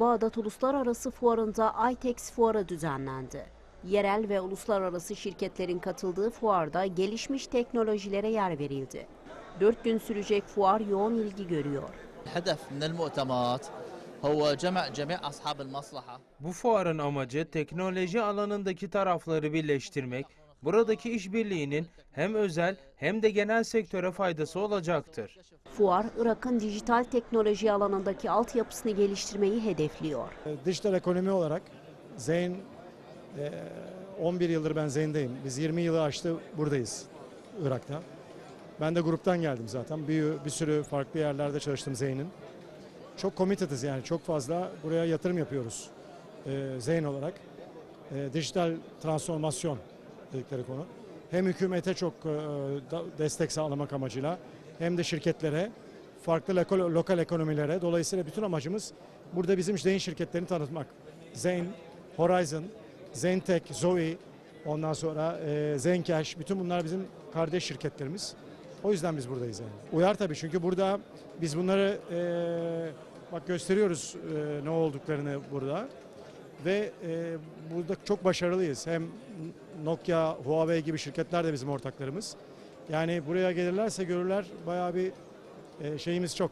Bağdat Uluslararası Fuarı'nda ITEX Fuarı düzenlendi. Yerel ve uluslararası şirketlerin katıldığı fuarda gelişmiş teknolojilere yer verildi. Dört gün sürecek fuar yoğun ilgi görüyor. Bu fuarın amacı teknoloji alanındaki tarafları birleştirmek buradaki işbirliğinin hem özel hem de genel sektöre faydası olacaktır. Fuar, Irak'ın dijital teknoloji alanındaki altyapısını geliştirmeyi hedefliyor. Dijital ekonomi olarak Zeyn, e, 11 yıldır ben Zeyn'deyim. Biz 20 yılı aştı buradayız Irak'ta. Ben de gruptan geldim zaten. Bir, bir sürü farklı yerlerde çalıştım Zeyn'in. Çok committed'ız yani çok fazla buraya yatırım yapıyoruz e, Zeyn olarak. E, dijital transformasyon dedikleri konu. Hem hükümete çok e, destek sağlamak amacıyla hem de şirketlere, farklı lokal, lokal ekonomilere. Dolayısıyla bütün amacımız burada bizim Zeyn şirketlerini tanıtmak. Zeyn, Horizon, Zentek, Zoe, ondan sonra e, Zencash, bütün bunlar bizim kardeş şirketlerimiz. O yüzden biz buradayız yani. Uyar tabii çünkü burada biz bunları e, bak gösteriyoruz e, ne olduklarını burada. Ve e, burada çok başarılıyız. Hem Nokia, Huawei gibi şirketler de bizim ortaklarımız. Yani buraya gelirlerse görürler bayağı bir e, şeyimiz çok.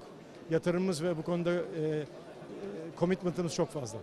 Yatırımımız ve bu konuda e, e, commitment'ımız çok fazla.